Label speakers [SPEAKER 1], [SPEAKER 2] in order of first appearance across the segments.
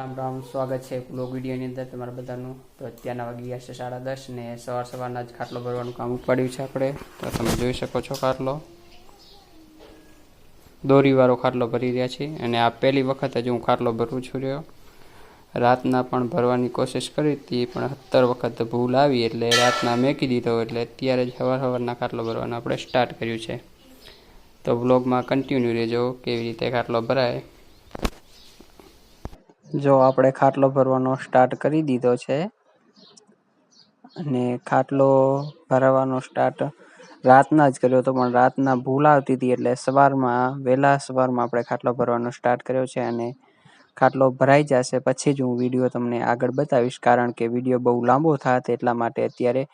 [SPEAKER 1] સ્વાગત છે બ્લોગ વિડીયોની અંદર તમારા બધાનું. તો અત્યારના વાગી ગયા છે સાડા દસ ને સવાર સવારના જ ખાટલો ભરવાનું કામ ઉપાડ્યું છે આપણે. તો તમે જોઈ શકો છો ખાટલો. દોરીવાળો ખાટલો ભરી રહ્યા છીએ અને આ પહેલી વખત જ હું ખાટલો ભરું છું રહ્યો. રાતના પણ ભરવાની કોશિશ કરી હતી, પણ સત્તર વખત ભૂલ આવી એટલે રાતના મેકી દીધો એટલે અત્યારે જ સવાર સવારના ખાટલો ભરવાનું આપણે સ્ટાર્ટ કર્યું છે. તો બ્લોગમાં કન્ટિન્યુ રહેજો, કેવી રીતે ખાટલો ભરાય. જો આપણે ખાટલો ભરવાનો સ્ટાર્ટ કરી દીધો છે, અને ખાટલો ભરાવાનો સ્ટાર્ટ રાતના જ કર્યો હતો, પણ રાતના ભૂલ આવતી હતી એટલે સવારમાં, વહેલા સવારમાં આપણે ખાટલો ભરવાનો સ્ટાર્ટ કર્યો છે અને ખાટલો ભરાઈ જશે. પછી જ હું વીડિયો તમને આગળ બતાવીશ, કારણ કે વીડિયો બહુ લાંબો થાત એટલા માટે અત્યારે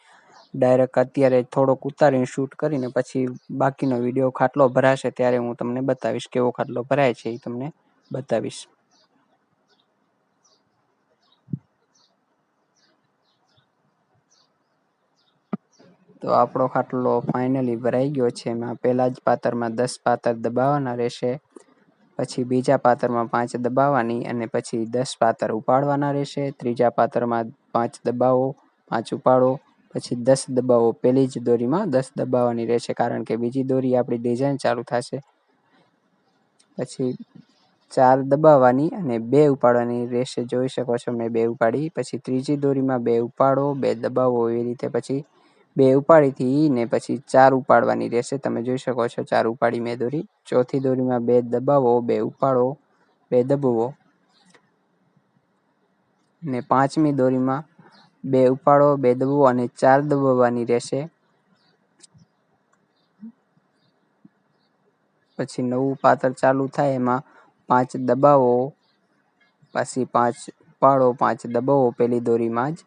[SPEAKER 1] ડાયરેક્ટ અત્યારે થોડોક ઉતારીને શૂટ કરીને પછી બાકીનો વીડિયો ખાટલો ભરાશે ત્યારે હું તમને બતાવીશ કેવો ખાટલો ભરાય છે એ તમને બતાવીશ. તો આપણો ખાટલો ફાઇનલી ભરાઈ ગયો છે. એમાં પહેલાં જ પાતરમાં દસ પાતર દબાવવાના રહેશે. પછી બીજા પાતરમાં પાંચ દબાવવાની અને પછી દસ પાતર ઉપાડવાના રહેશે. ત્રીજા પાતરમાં પાંચ દબાવો, પાંચ ઉપાડો, પછી દસ દબાવો. પહેલી જ દોરીમાં દસ દબાવવાની રહેશે કારણ કે બીજી દોરી આપણી ડિઝાઇન ચાલુ થશે. પછી ચાર દબાવવાની અને બે ઉપાડવાની રહેશે. જોઈ શકો છો મેં બે ઉપાડી. પછી ત્રીજી દોરીમાં બે ઉપાડો, બે દબાવો એવી રીતે. પછી બે ઉપાડીથી ને પછી ચાર ઉપાડવાની રહેશે. તમે જોઈ શકો છો, ચાર ઉપાડી મેં દોરી. ચોથી દોરીમાં બે દબાવો, બે ઉપાડો, બે દબાવો. ને પાંચમી દોરીમાં બે ઉપાડો, બે દબાવો અને ચાર દબાવવાની રહેશે. પછી નવું પાતર ચાલુ થાય, એમાં પાંચ દબાવો, પછી પાંચ ઉપાડો, પાંચ દબાવો પેલી દોરીમાં જ.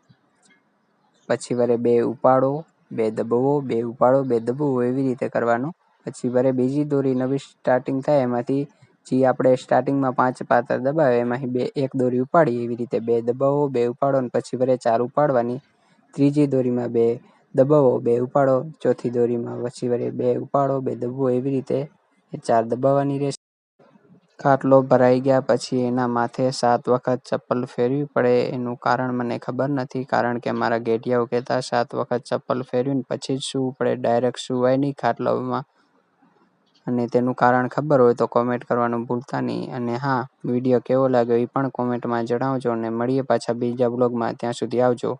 [SPEAKER 1] પછી વરે બે ઉપાડો બે દબાવો, બે ઉપાડો, બે દબાવો એવી રીતે કરવાનું. પછી વરે બીજી દોરી નવી સ્ટાર્ટિંગ થાય, એમાંથી જે આપણે સ્ટાર્ટિંગમાં પાંચ પાતા દબાવે, એમાંથી બે, એક દોરી ઉપાડી એવી રીતે. બે દબાવો, બે ઉપાડો અને પછી વરે ચાર ઉપાડવાની. ત્રીજી દોરીમાં બે દબાવો, બે ઉપાડો. ચોથી દોરીમાં પછી વરે બે ઉપાડો, બે દબાવો એવી રીતે. ચાર દબાવવાની રહેશે. ખાટલો ભરાઈ ગયા પછી એના માથે સાત વખત ચપ્પલ ફેરવી પડે એનું કારણ મને ખબર નથી કારણ કે મારા ગેટિયાઓ કહેતા સાત વખત ચપ્પલ ફેરવીને પછી જ સૂવું પડે ડાયરેક્ટ સુવાય નહીં ખાટલામાં અને તેનું કારણ ખબર હોય તો કોમેન્ટ કરવાનું ભૂલતા નહીં. અને હા વીડિયો કેવો લાગ્યો એ પણ કોમેન્ટમાં જણાવજો અને મળીએ પાછા બીજા બ્લોગમાં ત્યાં સુધી આવજો.